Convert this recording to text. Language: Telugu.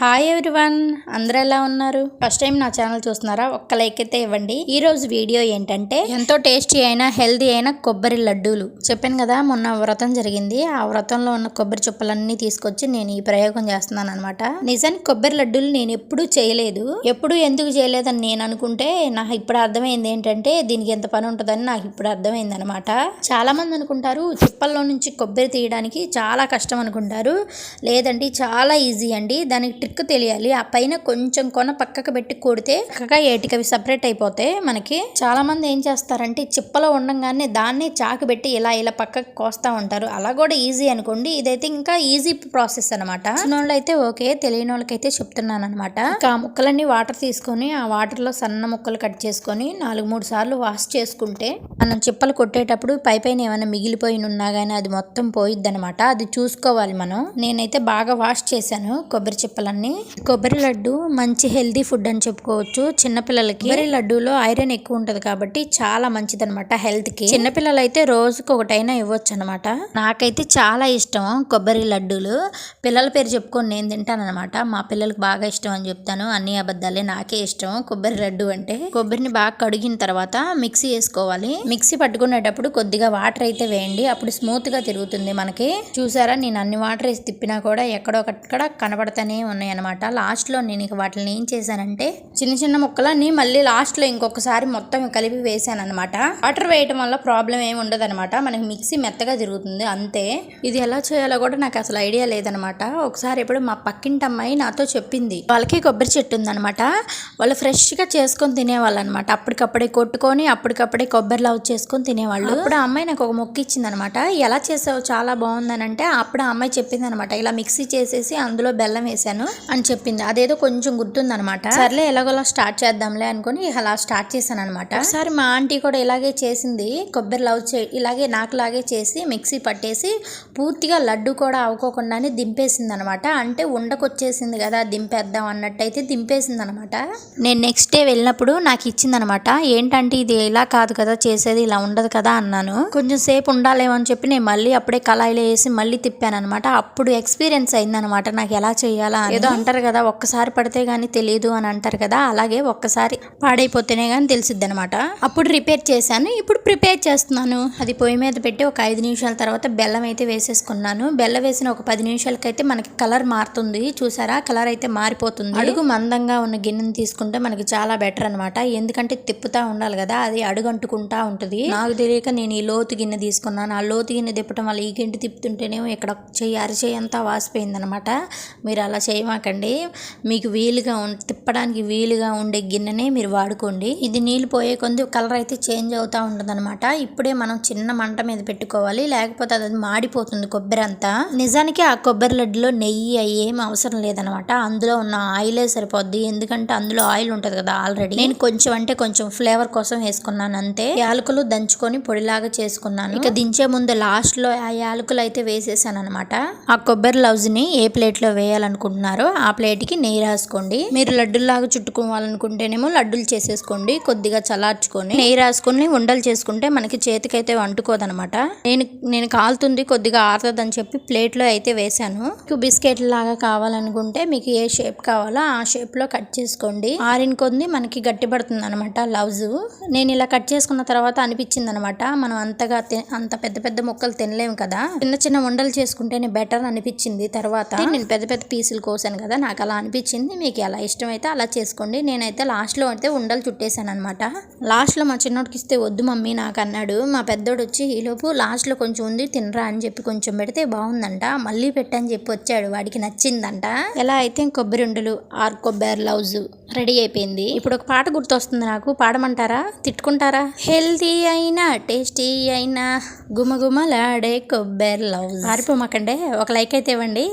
హాయ్ ఎవ్రీవన్ అందరూ ఎలా ఉన్నారు? ఫస్ట్ టైం నా ఛానల్ చూస్తున్నారా? ఒక్క లైక్ అయితే ఇవ్వండి. ఈ రోజు వీడియో ఏంటంటే ఎంతో టేస్టీ అయినా హెల్దీ అయిన కొబ్బరి లడ్డూలు. చెప్పాను కదా మొన్న వ్రతం జరిగింది. ఆ వ్రతంలో ఉన్న కొబ్బరి చుప్పలన్నీ తీసుకొచ్చి నేను ఈ ప్రయోగం చేస్తున్నాను అనమాట నిజానికి కొబ్బరి లడ్డూలు నేను ఎప్పుడూ చేయలేదు. ఎప్పుడు ఎందుకు చేయలేదని నేను అనుకుంటే నాకు ఇప్పుడు అర్థమైంది ఏంటంటే దీనికి ఎంత పని ఉంటుందని నాకు ఇప్పుడు అర్థమైంది అనమాట చాలా మంది అనుకుంటారు చుప్పల్లో నుంచి కొబ్బరి తీయడానికి చాలా కష్టం అనుకుంటారు. లేదండి చాలా ఈజీ అండి. దానికి ట్రిక్ తెలియాలి. ఆ పైన కొంచెం కొన పక్కకు పెట్టి కొడితే చక్కగా ఏటికవి సపరేట్ అయిపోతాయి మనకి చాలా మంది ఏం చేస్తారంటే చిప్పలో ఉండంగానే దాన్ని చాకు పెట్టి ఇలా ఇలా పక్కకు కోస్తా ఉంటారు. అలా కూడా ఈజీ అనుకోండి. ఇదైతే ఇంకా ఈజీ ప్రాసెస్ అనమాట వాళ్ళు అయితే ఓకే తెలియని వాళ్ళకైతే చెప్తున్నాను అనమాట ఆ ముక్కలన్నీ వాటర్ తీసుకొని ఆ వాటర్లో సన్న ముక్కలు కట్ చేసుకొని నాలుగు మూడు సార్లు వాష్ చేసుకుంటే మనం చిప్పలు కొట్టేటప్పుడు పై పైన ఏమైనా మిగిలిపోయి ఉన్నా కానీ అది మొత్తం పోయిద్ది అనమాట అది చూసుకోవాలి మనం. నేనైతే బాగా వాష్ చేశాను కొబ్బరి చిప్పలన్నీ. కొబ్బరి లడ్డు మంచి హెల్దీ ఫుడ్ అని చెప్పుకోవచ్చు. చిన్నపిల్లలకి కొబ్బరి లడ్డూలో ఐరన్ ఎక్కువ ఉంటది కాబట్టి చాలా మంచిది అనమాట హెల్త్కి చిన్నపిల్లలు అయితే రోజుకు ఒకటైనా ఇవ్వచ్చు అనమాట నాకైతే చాలా ఇష్టం కొబ్బరి లడ్డూలు. పిల్లల పేరు చెప్పుకొని నేను తింటాను అనమాట మా పిల్లలకు బాగా ఇష్టం అని చెప్తాను. అన్ని అబద్ధాలే. నాకే ఇష్టం కొబ్బరి లడ్డు అంటే. కొబ్బరిని బాగా కడిగిన తర్వాత మిక్సీ వేసుకోవాలి. మిక్సీ పట్టుకునేటప్పుడు కొద్దిగా వాటర్ అయితే వేయండి. అప్పుడు స్మూత్గా తిరుగుతుంది మనకి. చూసారా? నేను అన్ని వాటర్ వేసి తిప్పినా కూడా ఎక్కడొక్కడ కనబడతానే ఉన్నాయి. అనమాట లాస్ట్లో నేను ఇక వాటిని ఏం చేశానంటే చిన్న చిన్న ముక్కలన్నీ మళ్ళీ లాస్ట్లో ఇంకొకసారి మొత్తం కలిపి వేసాను అనమాట వాటర్ వేయటం వల్ల ప్రాబ్లం ఏమి ఉండదు అనమాట మనకి మిక్సీ మెత్తగా తిరుగుతుంది అంతే. ఇది ఎలా చేయాలో కూడా నాకు అసలు ఐడియా లేదనమాట ఒకసారి ఎప్పుడు మా పక్కింటి అమ్మాయి నాతో చెప్పింది. వాళ్ళకి కొబ్బరి చెట్టు ఉందనమాట వాళ్ళు ఫ్రెష్గా చేసుకొని తినేవాళ్ళు అనమాట అప్పటికప్పుడే కొట్టుకొని అప్పటికప్పుడే కొబ్బరి లవ్ చేసుకొని తినేవాళ్ళు. అప్పుడు ఆ అమ్మాయి నాకు ఒక మొక్క ఇచ్చింది అనమాట ఎలా చేసావు? చాలా బాగుందని అంటే అప్పుడు ఆ అమ్మాయి చెప్పింది అనమాట ఇలా మిక్సీ చేసేసి అందులో బెల్లం వేసాను అని చెప్పింది. అదేదో కొంచెం గుర్తుందనమాట. సర్లే ఎలాగోలా స్టార్ట్ చేద్దాంలే అనుకుని అలా స్టార్ట్ చేశాను అనమాట ఒకసారి మా ఆంటీ కూడా ఇలాగే చేసింది. కొబ్బరి లవ్ చే ఇలాగే నాకు లాగే చేసి మిక్సీ పట్టేసి పూర్తిగా లడ్డు కూడా అవ్వకోకుండానే దింపేసింది అనమాట అంటే ఉండకొచ్చేసింది కదా దింపేద్దాం అన్నట్టయితే దింపేసింది అనమాట నేను నెక్స్ట్ డే వెళ్ళినప్పుడు నాకు ఇచ్చిందనమాట. ఏంటంటే ఇది ఇలా కాదు కదా చేసేది ఇలా ఉండదు కదా అన్నాను. కొంచెం సేపు ఉండాలేమో అని చెప్పి నేను మళ్ళీ అప్పుడే కళాయిలో వేసి మళ్ళీ తిప్పాను అనమాట అప్పుడు ఎక్స్పీరియన్స్ అయిందనమాట నాకు ఎలా చేయాలా అని. ఏదో అంటారు కదా ఒక్కసారి పడితే కానీ తెలియదు అని అంటారు కదా అలాగే ఒక్కసారి పాడైపోతేనే కానీ తెలిసిద్ది అనమాట అప్పుడు రిపేర్ చేశాను ఇప్పుడు ప్రిపేర్ చేస్తున్నాను. అది పొయ్యి మీద పెట్టి ఒక ఐదు నిమిషాల తర్వాత బెల్లం అయితే వేసేసుకున్నాను. బెల్లం వేసిన ఒక పది నిమిషాలకైతే మనకి కలర్ మారుతుంది. చూసారా? కలర్ అయితే మారిపోతుంది. అడుగు మందంగా ఉన్న గిన్నెని తీసుకుంటే మనకి చాలా బెటర్ అనమాట ఎందుకంటే తిప్పుతా ఉండాలి కదా అది అడుగు అంటుకుంటా ఉంటుంది. నాకు తెలియక నేను ఈ లోతు గిన్నె తీసుకున్నాను. ఆ లోతు గిన్నె తిప్పటం వల్ల ఈ గింటి తిప్పుతుంటేనేమో ఇక్కడ చెయ్యి అరిచేయి అంతా వాసిపోయింది అనమాట మీరు అలా చేయ మాకండి. మీకు వీలుగా ఉం తిప్పడానికి వీలుగా ఉండే గిన్నెనే మీరు వాడుకోండి. ఇది నీళ్ళు పోయే కొంది కలర్ అయితే చేంజ్ అవుతూ ఉంటుంది అనమాట ఇప్పుడే మనం చిన్న మంట మీద పెట్టుకోవాలి. లేకపోతే అది మాడిపోతుంది కొబ్బరి అంతా. నిజానికి ఆ కొబ్బరి లడ్డులో నెయ్యి అవి ఏం అవసరం లేదనమాట అందులో ఉన్న ఆయిలే సరిపోద్ది. ఎందుకంటే అందులో ఆయిల్ ఉంటుంది కదా ఆల్రెడీ. నేను కొంచెం అంటే కొంచెం ఫ్లేవర్ కోసం వేసుకున్నాను అంతే. యాలకులు దంచుకొని పొడిలాగా చేసుకున్నాను. ఇక దించే ముందు లాస్ట్లో ఆ యాలకులు అయితే వేసేసాను అనమాట ఆ కొబ్బరి లవ్స్ని ఏ ప్లేట్లో వేయాలనుకుంటున్నారు? ఆ ప్లేట్కి నెయ్యి రాసుకోండి. మీరు లడ్డుల్లాగా చుట్టుకోవాలనుకుంటేనేమో లడ్డూలు చేసేసుకోండి కొద్దిగా చలార్చుకొని నెయ్యి రాసుకొని ఉండలు చేసుకుంటే మనకి చేతికైతే వంటుకోదనమాట. నేను నేను కాలుతుంది కొద్దిగా ఆరుతుందని చెప్పి ప్లేట్లో అయితే వేసాను మీకు బిస్కెట్ లాగా కావాలనుకుంటే మీకు ఏ షేప్ కావాలో ఆ షేప్లో కట్ చేసుకోండి. ఆరిన కొద్ది మనకి గట్టి పడుతుంది అనమాట లవ్స్ నేను ఇలా కట్ చేసుకున్న తర్వాత అనిపించింది అనమాట మనం అంతగా అంత పెద్ద పెద్ద ముక్కలు తినలేము కదా. చిన్న చిన్న ఉండలు చేసుకుంటేనే బెటర్ అనిపించింది తర్వాత. నేను పెద్ద పెద్ద పీసులు కోసాను. కదా నాకు అలా అనిపించింది. మీకు ఎలా ఇష్టమైతే అలా చేసుకోండి. నేనైతే లాస్ట్లో అయితే ఉండలు చుట్టేశాను అనమాట లాస్ట్లో మా చిన్నోడికి ఇస్తే వద్దు మమ్మీ నాకు అన్నాడు. మా పెద్దోడు వచ్చి ఈలోపు లాస్ట్లో కొంచెం ఉంది తినరా అని చెప్పి కొంచెం పెడితే బాగుందంట. మళ్ళీ పెట్టని చెప్పి వచ్చాడు. వాడికి నచ్చిందంట. ఎలా అయితే కొబ్బరి ఉండలు ఆర్ కొబ్బరి లవ్స్ రెడీ అయిపోయింది. ఇప్పుడు ఒక పాట గుర్తొస్తుంది నాకు. పాడమంటారా? తిట్టుకుంటారా? హెల్తీ అయినా టేస్టీ అయినా గుమగుమలాడే కొబ్బరి లవ్స్ పారిపోమాకండే. ఒక లైక్ అయితే ఇవ్వండి.